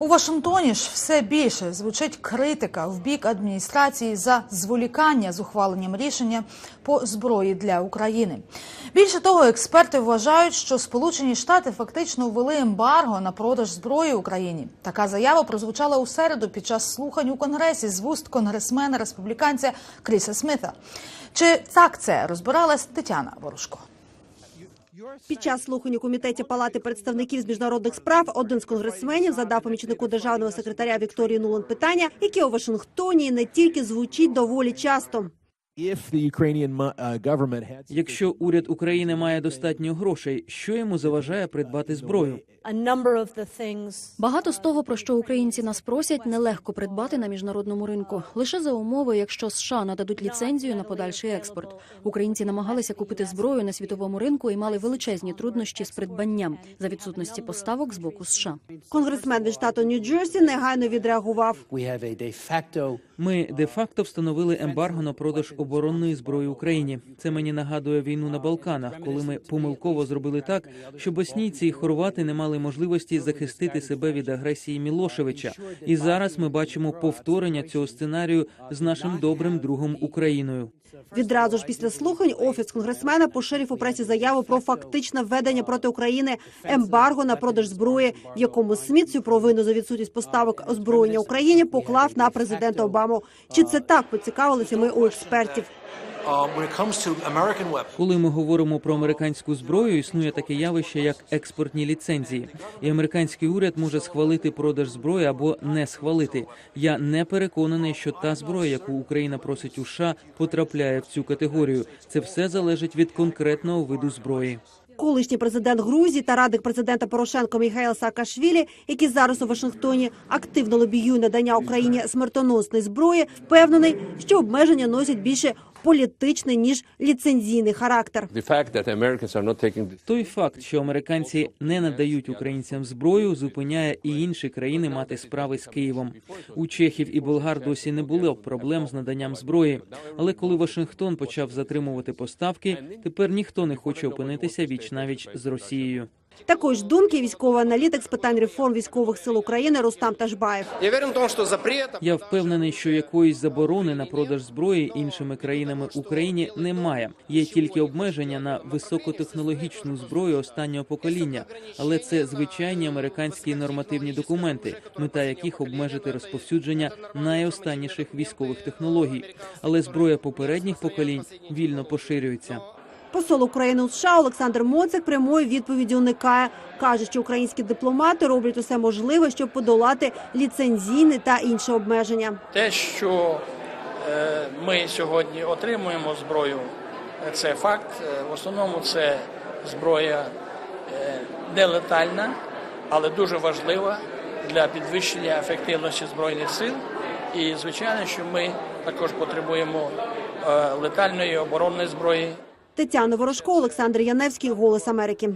У Вашингтоні ж все більше звучить критика в бік адміністрації за зволікання з ухваленням рішення по зброї для України. Більше того, експерти вважають, що Сполучені Штати фактично ввели ембарго на продаж зброї Україні. Така заява прозвучала у середу під час слухань у конгресі з вуст конгресмена республіканця Кріса Сміта. Чи так це розбиралась Тетяна Ворожко? Під час слухань у комітеті Палати представників з міжнародних справ один з конгресменів задав помічнику державного секретаря Вікторії Нулан питання, яке у Вашингтоні не тільки звучить доволі часто. If the Ukrainian mo- uh, Якщо уряд України має достатньо грошей, що йому заважає придбати зброю? a number of the things Багато з того, про що українці нас просять, нелегко придбати на міжнародному ринку. Лише за умови, якщо США нададуть ліцензію на подальший експорт. Українці намагалися купити зброю на світовому ринку і мали величезні труднощі з придбанням за відсутності поставок з боку США. Конгресмен від штату Нью-Джерсі негайно відреагував. Ми де-факто встановили ембарго на продаж оборонної зброї Україні. Це мені нагадує війну на Балканах, коли ми помилково зробили так, що боснійці і хорвати не мали можливості захистити себе від агресії Мілошевича. І зараз ми бачимо повторення цього сценарію з нашим добрим другом Україною. Відразу ж після слухань офіс конгресмена поширив у пресі заяву про фактичне введення проти України ембарго на продаж зброї, в якому Сміт цю провину за відсутність поставок озброєння Україні поклав на президента Обаму. Чи це так поцікавилися ми у експертів? When it comes to American weapons, Коли ми говоримо про американську зброю, існує таке явище, як експортні ліцензії, і американський уряд може схвалити продаж зброї або не схвалити. Я не переконаний, що та зброя, яку Україна просить у США, потрапляє в цю категорію. Це все залежить від конкретного виду зброї. Колишній президент Грузії та радник президента Порошенко Міхайл Саакашвілі, який зараз у Вашингтоні активно лобіює надання Україні смертоносної зброї, впевнений, що обмеження носять більше політичний ніж ліцензійний характер. Той факт, що американці не надають українцям зброю, зупиняє і інші країни мати справи з Києвом. У чехів і болгар досі не було проблем з наданням зброї. Але коли Вашингтон почав затримувати поставки, тепер ніхто не хоче опинитися віч навіч з Росією. Такої ж думки військовий аналітик з питань реформ військових сил України Рустам Ташбаєв. я впевнений, що якоїсь заборони на продаж зброї іншими країнами Україні немає. Є тільки обмеження на високотехнологічну зброю останнього покоління, але це звичайні американські нормативні документи, мета яких обмежити розповсюдження найостанніших військових технологій. Але зброя попередніх поколінь вільно поширюється. Посол України у США Олександр Моцик прямої відповіді уникає. Каже, що українські дипломати роблять усе можливе, щоб подолати ліцензійні та інші обмеження. Те, що е, ми сьогодні отримуємо зброю, е, це факт. Е, В основному це зброя нелетальна, але дуже важлива для підвищення ефективності збройних сил. І звичайно, що ми також потребуємо летальної оборонної зброї. Тетяна Ворожко, Олександр Яневський, Голос Америки.